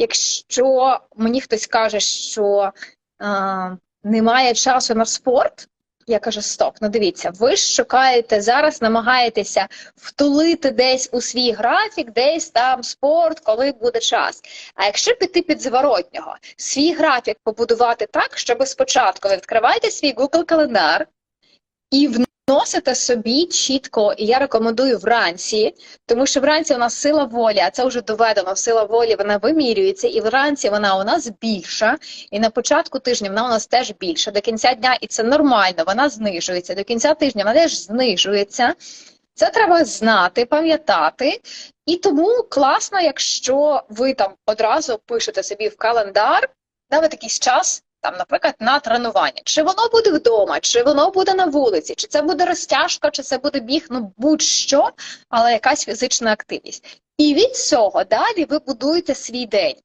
якщо мені хтось каже, що е, немає часу на спорт, я кажу: стоп, ну дивіться, ви ж шукаєте зараз, намагаєтеся втулити десь у свій графік, десь там спорт, коли буде час. А якщо піти під зворотнього, свій графік побудувати так, щоб спочатку ви відкриваєте свій Google календар і вносите собі чітко, і я рекомендую вранці, тому що вранці у нас сила волі, а це вже доведено. Сила волі вона вимірюється, і вранці вона у нас більша. І на початку тижня вона у нас теж більша. До кінця дня, і це нормально, вона знижується. До кінця тижня вона теж знижується. Це треба знати, пам'ятати. І тому класно, якщо ви там одразу пишете собі в календар, навіть якийсь час, там, наприклад, на тренування. Чи воно буде вдома, чи воно буде на вулиці, чи це буде розтяжка, чи це буде біг, ну будь-що, але якась фізична активність. І від цього далі ви будуєте свій день.